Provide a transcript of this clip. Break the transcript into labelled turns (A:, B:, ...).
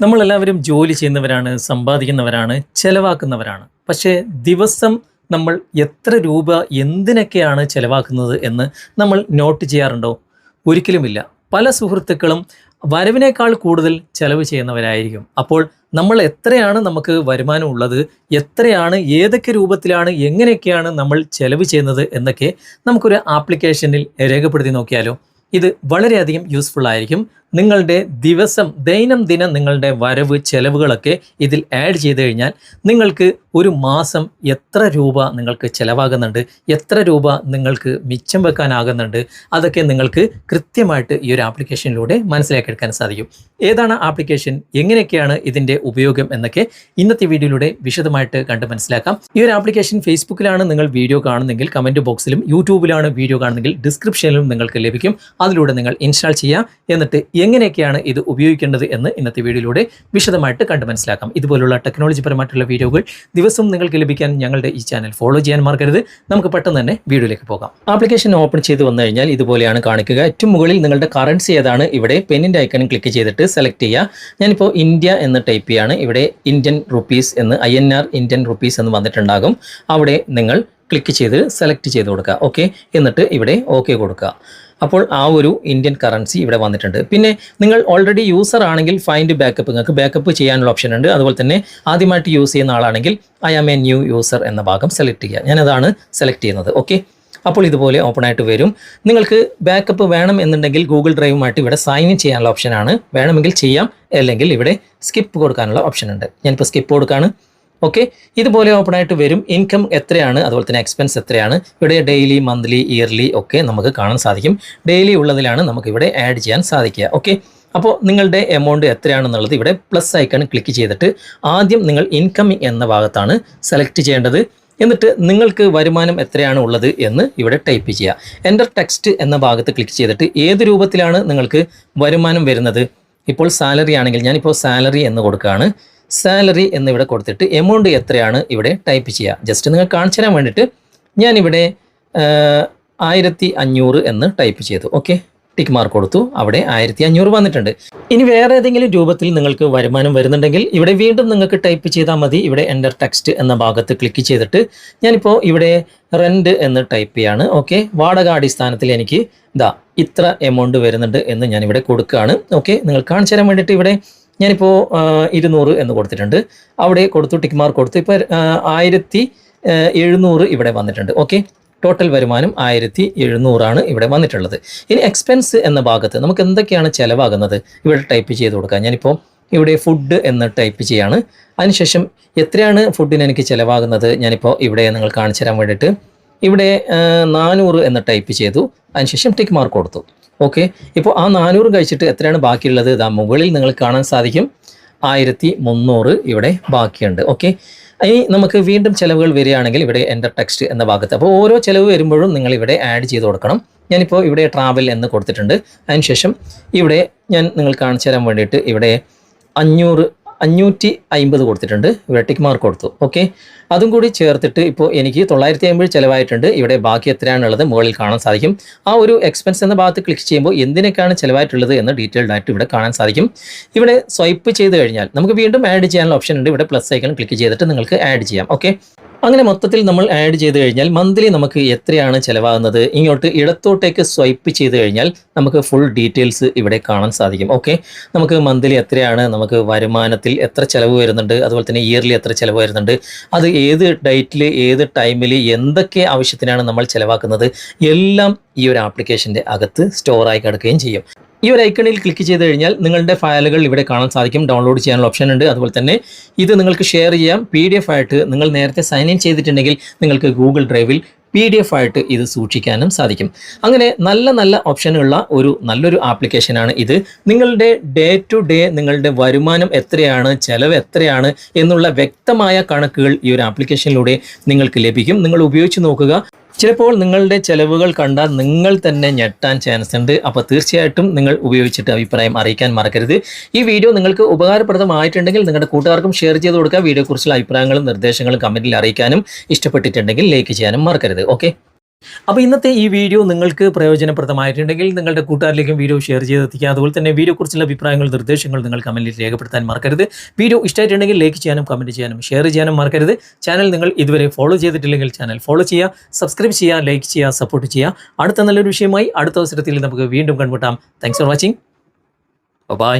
A: നമ്മളെല്ലാവരും ജോലി ചെയ്യുന്നവരാണ് സമ്പാദിക്കുന്നവരാണ് ചെലവാക്കുന്നവരാണ്. പക്ഷേ ദിവസം നമ്മൾ എത്ര രൂപ എന്തിനൊക്കെയാണ് ചെലവാക്കുന്നത് എന്ന് നമ്മൾ നോട്ട് ചെയ്യാറുണ്ടോ? ഒരിക്കലുമില്ല. പല സുഹൃത്തുക്കളും വരവിനേക്കാൾ കൂടുതൽ ചെലവ് ചെയ്യുന്നവരായിരിക്കും. അപ്പോൾ നമ്മൾ എത്രയാണ് നമുക്ക് വരുമാനം ഉള്ളത് എത്രയാണ് ഏതൊക്കെ രൂപത്തിലാണ് എങ്ങനെയൊക്കെയാണ് നമ്മൾ ചെലവ് ചെയ്യുന്നത് എന്നൊക്കെ നമുക്കൊരു ആപ്ലിക്കേഷനിൽ രേഖപ്പെടുത്തി നോക്കിയാലോ. ഇത് വളരെയധികം യൂസ്ഫുൾ ആയിരിക്കും. നിങ്ങളുടെ ദിവസം ദൈനംദിന നിങ്ങളുടെ വരവ് ചെലവുകളൊക്കെ ഇതിൽ ആഡ് ചെയ്ത് കഴിഞ്ഞാൽ നിങ്ങൾക്ക് ഒരു മാസം എത്ര രൂപ നിങ്ങൾക്ക് ചിലവാകുന്നുണ്ട് എത്ര രൂപ നിങ്ങൾക്ക് മിച്ചം വെക്കാനാകുന്നുണ്ട് അതൊക്കെ നിങ്ങൾക്ക് കൃത്യമായിട്ട് ഈ ഒരു ആപ്ലിക്കേഷനിലൂടെ മനസ്സിലാക്കിയെടുക്കാൻ സാധിക്കും. ഏതാണ് ആപ്ലിക്കേഷൻ എങ്ങനെയൊക്കെയാണ് ഇതിന്റെ ഉപയോഗം എന്നൊക്കെ ഇന്നത്തെ വീഡിയോയിലൂടെ വിശദമായിട്ട് കണ്ട് മനസ്സിലാക്കാം. ഈ ഒരു ആപ്ലിക്കേഷൻ ഫേസ്ബുക്കിലാണ് നിങ്ങൾ വീഡിയോ കാണുന്നെങ്കിൽ കമന്റ് ബോക്സിലും യൂട്യൂബിലാണ് വീഡിയോ കാണുന്നെങ്കിൽ ഡിസ്ക്രിപ്ഷനിലും നിങ്ങൾക്ക് ലഭിക്കും. അതിലൂടെ നിങ്ങൾ ഇൻസ്റ്റാൾ ചെയ്യുക. എന്നിട്ട് എങ്ങനെയൊക്കെയാണ് ഇത് ഉപയോഗിക്കേണ്ടത് എന്ന് ഇന്നത്തെ വീഡിയോയിലൂടെ വിശദമായിട്ട് കണ്ട് മനസ്സിലാക്കാം. ഇതുപോലുള്ള ടെക്നോളജി പരമായിട്ടുള്ള വീഡിയോകൾ ദിവസവും നിങ്ങൾക്ക് ലഭിക്കാൻ ഞങ്ങളുടെ ഈ ചാനൽ ഫോളോ ചെയ്യാൻ മറക്കരുത്. നമുക്ക് പെട്ടെന്ന് തന്നെ വീഡിയോയിലേക്ക് പോകാം. ആപ്ലിക്കേഷൻ ഓപ്പൺ ചെയ്ത് വന്നു കഴിഞ്ഞാൽ ഇതുപോലെയാണ് കാണിക്കുക. ഏറ്റവും മുകളിൽ നിങ്ങളുടെ കറൻസി ഏതാണ്? ഇവിടെ പെന്നിന്റെ ഐക്കൺ ക്ലിക്ക് ചെയ്തിട്ട് സെലക്ട് ചെയ്യുക. ഞാനിപ്പോൾ ഇന്ത്യ എന്ന് ടൈപ്പ് ചെയ്യാണ്. ഇവിടെ ഇന്ത്യൻ റുപ്പീസ് എന്ന് I N R Indian rupees എന്ന് വന്നിട്ടുണ്ടാകും. അവിടെ നിങ്ങൾ ക്ലിക്ക് ചെയ്ത് സെലക്ട് ചെയ്ത് കൊടുക്കുക. ഓക്കെ എന്നിട്ട് ഇവിടെ ഓക്കെ കൊടുക്കുക. അപ്പോൾ ആ ഒരു ഇന്ത്യൻ കറൻസി ഇവിടെ വന്നിട്ടുണ്ട്. പിന്നെ നിങ്ങൾ ഓൾറെഡി യൂസർ ആണെങ്കിൽ ഫൈൻഡ് ബാക്കപ്പ് നിങ്ങൾക്ക് ബാക്കപ്പ് ചെയ്യാനുള്ള ഓപ്ഷൻ ഉണ്ട്. അതുപോലെ തന്നെ ആദ്യമായിട്ട് യൂസ് ചെയ്യുന്ന ആളാണെങ്കിൽ I am a new user എന്ന ഭാഗം സെലക്ട് ചെയ്യുക. ഞാനതാണ് സെലക്ട് ചെയ്യുന്നത്. ഓക്കെ അപ്പോൾ ഇതുപോലെ ഓപ്പൺ ആയിട്ട് വരും. നിങ്ങൾക്ക് ബാക്കപ്പ് വേണം എന്നുണ്ടെങ്കിൽ ഗൂഗിൾ ഡ്രൈവുമായിട്ട് ഇവിടെ സൈൻ ഇൻ ചെയ്യാനുള്ള ഓപ്ഷനാണ് വേണമെങ്കിൽ ചെയ്യാം. അല്ലെങ്കിൽ ഇവിടെ സ്കിപ്പ് കൊടുക്കാനുള്ള ഓപ്ഷൻ ഉണ്ട്. ഞാനിപ്പോൾ സ്കിപ്പ് കൊടുക്കുകയാണ് ഓക്കെ ഇതുപോലെ ഓപ്പൺ ആയിട്ട് വരും. ഇൻകം എത്രയാണ്? അതുപോലെ തന്നെ എക്സ്പെൻസ് എത്രയാണ്? ഇവിടെ ഡെയിലി മന്ത്ലി ഇയർലി ഒക്കെ നമുക്ക് കാണാൻ സാധിക്കും. ഡെയിലി ഉള്ളതിലാണ് നമുക്ക് ഇവിടെ ആഡ് ചെയ്യാൻ സാധിക്കുക. ഓക്കെ അപ്പോൾ നിങ്ങളുടെ എമൗണ്ട് എത്രയാണെന്നുള്ളത് ഇവിടെ പ്ലസ് ഐക്കൺ ക്ലിക്ക് ചെയ്തിട്ട് ആദ്യം നിങ്ങൾ ഇൻകമിങ് എന്ന ഭാഗത്താണ് സെലക്ട് ചെയ്യേണ്ടത്. എന്നിട്ട് നിങ്ങൾക്ക് വരുമാനം എത്രയാണ് ഉള്ളത് എന്ന് ഇവിടെ ടൈപ്പ് ചെയ്യുക. എന്റർ ടെക്സ്റ്റ് എന്ന ഭാഗത്ത് ക്ലിക്ക് ചെയ്തിട്ട് ഏത് രൂപത്തിലാണ് നിങ്ങൾക്ക് വരുമാനം വരുന്നത്? ഇപ്പോൾ സാലറി ആണെങ്കിൽ ഞാനിപ്പോൾ സാലറി എന്ന് കൊടുക്കുകയാണ്. സാലറി എന്നിവിടെ കൊടുത്തിട്ട് എമൗണ്ട് എത്രയാണ് ഇവിടെ ടൈപ്പ് ചെയ്യുക. ജസ്റ്റ് നിങ്ങൾ കാണിച്ചു തരാൻ വേണ്ടിയിട്ട് ഞാനിവിടെ ആയിരത്തി അഞ്ഞൂറ് എന്ന് ടൈപ്പ് ചെയ്തു. ഓക്കെ ടിക്ക് മാർക്ക് കൊടുത്തു. അവിടെ ആയിരത്തി അഞ്ഞൂറ് വന്നിട്ടുണ്ട്. ഇനി വേറെ ഏതെങ്കിലും രൂപത്തിൽ നിങ്ങൾക്ക് വരുമാനം വരുന്നുണ്ടെങ്കിൽ ഇവിടെ വീണ്ടും നിങ്ങൾക്ക് ടൈപ്പ് ചെയ്താൽ മതി. ഇവിടെ എന്റർ ടെക്സ്റ്റ് എന്ന ഭാഗത്ത് ക്ലിക്ക് ചെയ്തിട്ട് ഞാനിപ്പോൾ ഇവിടെ റെന്റ് എന്ന് ടൈപ്പ് ചെയ്യാണ്. ഓക്കെ വാടക അടിസ്ഥാനത്തിൽ എനിക്ക് ഇതാ ഇത്ര എമൗണ്ട് വരുന്നുണ്ട് എന്ന് ഞാനിവിടെ കൊടുക്കുകയാണ്. ഓക്കെ നിങ്ങൾ കാണിച്ചു തരാൻ വേണ്ടിയിട്ട് ഇവിടെ ഞാനിപ്പോൾ ഇരുന്നൂറ് എന്ന് കൊടുത്തിട്ടുണ്ട്. അവിടെ കൊടുത്തു ടിക്ക് മാർക്ക് കൊടുത്തു ഇപ്പോൾ ആയിരത്തി എഴുന്നൂറ് ഇവിടെ വന്നിട്ടുണ്ട്. ഓക്കെ? ടോട്ടൽ വരുമാനം ആയിരത്തി എഴുന്നൂറാണ് ഇവിടെ വന്നിട്ടുള്ളത്. ഇനി എക്സ്പെൻസ് എന്ന ഭാഗത്ത് നമുക്ക് എന്തൊക്കെയാണ് ചിലവാകുന്നത്? ഇവിടെ ടൈപ്പ് ചെയ്ത് കൊടുക്കാം. ഞാനിപ്പോൾ ഇവിടെ ഫുഡ് എന്ന് ടൈപ്പ് ചെയ്യാണ്. അതിനുശേഷം എത്രയാണ് ഫുഡിന് എനിക്ക് ചിലവാകുന്നത്? ഞാനിപ്പോൾ ഇവിടെ നിങ്ങൾ കാണിച്ചു തരാൻ വേണ്ടിയിട്ട്. ഇവിടെ നാനൂറ് എന്ന് ടൈപ്പ് ചെയ്തു. അതിനുശേഷം ടിക്ക് മാർക്ക് കൊടുത്തു. ഓക്കെ ഇപ്പോൾ ആ നാനൂറ് കഴിച്ചിട്ട് എത്രയാണ് ബാക്കിയുള്ളത്? ഇതാ മുകളിൽ നിങ്ങൾ കാണാൻ സാധിക്കും. ആയിരത്തി മുന്നൂറ് ഇവിടെ ബാക്കിയുണ്ട്. ഓക്കെ ഇനി നമുക്ക് വീണ്ടും ചിലവുകൾ വരികയാണെങ്കിൽ ഇവിടെ എന്റർ ടെക്സ്റ്റ് എന്ന ഭാഗത്ത്. അപ്പോൾ ഓരോ ചിലവ് വരുമ്പോഴും നിങ്ങൾ ഇവിടെ ആഡ് ചെയ്ത് കൊടുക്കണം. ഞാനിപ്പോൾ ഇവിടെ ട്രാവൽ എന്ന് കൊടുത്തിട്ടുണ്ട്. അതിനുശേഷം ഇവിടെ ഞാൻ നിങ്ങൾ കാണിച്ചു തരാൻ വേണ്ടിയിട്ട് ഇവിടെ അഞ്ഞൂറ് അഞ്ഞൂറ്റി അമ്പത് കൊടുത്തിട്ടുണ്ട്. ഇവിടെ ടിക്ക് മാർക്ക് കൊടുത്തു. ഓക്കെ അതും കൂടി ചേർത്തിട്ട് ഇപ്പോൾ എനിക്ക് തൊള്ളായിരത്തി അമ്പത് ചിലവായിട്ടുണ്ട്. ഇവിടെ ബാക്കി എത്രയാണുള്ളത് മുകളിൽ കാണാൻ സാധിക്കും. ആ ഒരു എക്സ്പെൻസ് എന്ന ഭാഗത്ത് ക്ലിക്ക് ചെയ്യുമ്പോൾ എന്തിനൊക്കെയാണ് ചിലവായിട്ടുള്ളത് എന്ന് ഡീറ്റെയിൽഡ് ആയിട്ട് ഇവിടെ കാണാൻ സാധിക്കും. ഇവിടെ സ്വൈപ്പ് ചെയ്ത് കഴിഞ്ഞാൽ നമുക്ക് വീണ്ടും ആഡ് ചെയ്യാനുള്ള ഓപ്ഷൻ ഉണ്ട്. ഇവിടെ പ്ലസ് ഐക്കൺ ക്ലിക്ക് ചെയ്തിട്ട് നിങ്ങൾക്ക് ആഡ് ചെയ്യാം. ഓക്കെ അങ്ങനെ മൊത്തത്തിൽ നമ്മൾ ആഡ് ചെയ്ത് കഴിഞ്ഞാൽ മന്ത്ലി നമുക്ക് എത്രയാണ് ചിലവാകുന്നത്? ഇങ്ങോട്ട് ഇടത്തോട്ടേക്ക് സ്വൈപ്പ് ചെയ്ത് കഴിഞ്ഞാൽ നമുക്ക് ഫുൾ ഡീറ്റെയിൽസ് ഇവിടെ കാണാൻ സാധിക്കും. ഓക്കെ നമുക്ക് മന്ത്ലി എത്രയാണ്? നമുക്ക് വരുമാനത്തിൽ എത്ര ചിലവ് വരുന്നുണ്ട്? അതുപോലെ തന്നെ ഇയർലി എത്ര ചിലവ് വരുന്നുണ്ട്? അത് ഏത് ഡേറ്റിൽ ഏത് ടൈമിൽ എന്തൊക്കെ ആവശ്യത്തിനാണ് നമ്മൾ ചിലവാക്കുന്നത്? എല്ലാം ഈ ഒരു ആപ്ലിക്കേഷന്റെ അകത്ത് സ്റ്റോറായി കിടക്കുകയും ചെയ്യും. ഈ ഒരു ഐക്കണിൽ ക്ലിക്ക് ചെയ്ത് കഴിഞ്ഞാൽ നിങ്ങളുടെ ഫയലുകൾ ഇവിടെ കാണാൻ സാധിക്കും. ഡൗൺലോഡ് ചെയ്യാനുള്ള ഓപ്ഷൻ ഉണ്ട്. അതുപോലെ തന്നെ ഇത് നിങ്ങൾക്ക് ഷെയർ ചെയ്യാം. പി ഡി എഫ് ആയിട്ട് നിങ്ങൾ നേരത്തെ സൈൻ ഇൻ ചെയ്തിട്ടുണ്ടെങ്കിൽ നിങ്ങൾക്ക് ഗൂഗിൾ ഡ്രൈവിൽ പി ഡി എഫ് ആയിട്ട് ഇത് സൂക്ഷിക്കാനും സാധിക്കും. അങ്ങനെ നല്ല നല്ല ഓപ്ഷനുള്ള ഒരു നല്ലൊരു ആപ്ലിക്കേഷനാണ് ഇത്. നിങ്ങളുടെ ഡേ ടു ഡേ നിങ്ങളുടെ വരുമാനം എത്രയാണ് ചെലവ് എത്രയാണ് എന്നുള്ള വ്യക്തമായ കണക്കുകൾ ഈ ഒരു ആപ്ലിക്കേഷനിലൂടെ നിങ്ങൾക്ക് ലഭിക്കും. നിങ്ങൾ ഉപയോഗിച്ച് നോക്കുക. ചിലപ്പോൾ നിങ്ങളുടെ ചെലവുകൾ കണ്ടാൽ നിങ്ങൾ തന്നെ ഞെട്ടാൻ ചാൻസ് ഉണ്ട്. അപ്പോൾ തീർച്ചയായിട്ടും നിങ്ങൾ ഉപയോഗിച്ചിട്ട് അഭിപ്രായം അറിയിക്കാൻ മറക്കരുത്. ഈ വീഡിയോ നിങ്ങൾക്ക് ഉപകാരപ്രദമായിട്ടുണ്ടെങ്കിൽ നിങ്ങളുടെ കൂട്ടുകാർക്കും ഷെയർ ചെയ്ത് കൊടുക്കുക. വീഡിയോയെക്കുറിച്ചുള്ള അഭിപ്രായങ്ങളും നിർദ്ദേശങ്ങളും കമന്റിൽ അറിയിക്കാനും ഇഷ്ടപ്പെട്ടിട്ടുണ്ടെങ്കിൽ ലൈക്ക് ചെയ്യാനും മറക്കരുത്. ഓക്കെ അപ്പോൾ ഇന്നത്തെ ഈ വീഡിയോ നിങ്ങൾക്ക് പ്രയോജനപ്രദമായിട്ടുണ്ടെങ്കിൽ നിങ്ങളുടെ കൂട്ടുകാരിലേക്കും വീഡിയോ ഷെയർ ചെയ്തെത്തിക്കുക. അതുപോലെ തന്നെ വീഡിയോ കുറിച്ചുള്ള അഭിപ്രായങ്ങൾ നിർദ്ദേശങ്ങൾ നിങ്ങൾ കമന്റിൽ രേഖപ്പെടുത്താൻ മറക്കരുത്. വീഡിയോ ഇഷ്ടമായിട്ടുണ്ടെങ്കിൽ ലൈക്ക് ചെയ്യാനും കമന്റ് ചെയ്യാനും ഷെയർ ചെയ്യാനും മറക്കരുത്. ചാനൽ നിങ്ങൾ ഇതുവരെ ഫോളോ ചെയ്തിട്ടില്ലെങ്കിൽ ചാനൽ ഫോളോ ചെയ്യുക. സബ്സ്ക്രൈബ് ചെയ്യുക ലൈക്ക് ചെയ്യുക സപ്പോർട്ട് ചെയ്യുക. അടുത്ത നല്ലൊരു വിഷയമായി അടുത്ത അവസരത്തിൽ നമുക്ക് വീണ്ടും കണ്ടുമുട്ടാം. Thanks for watching bye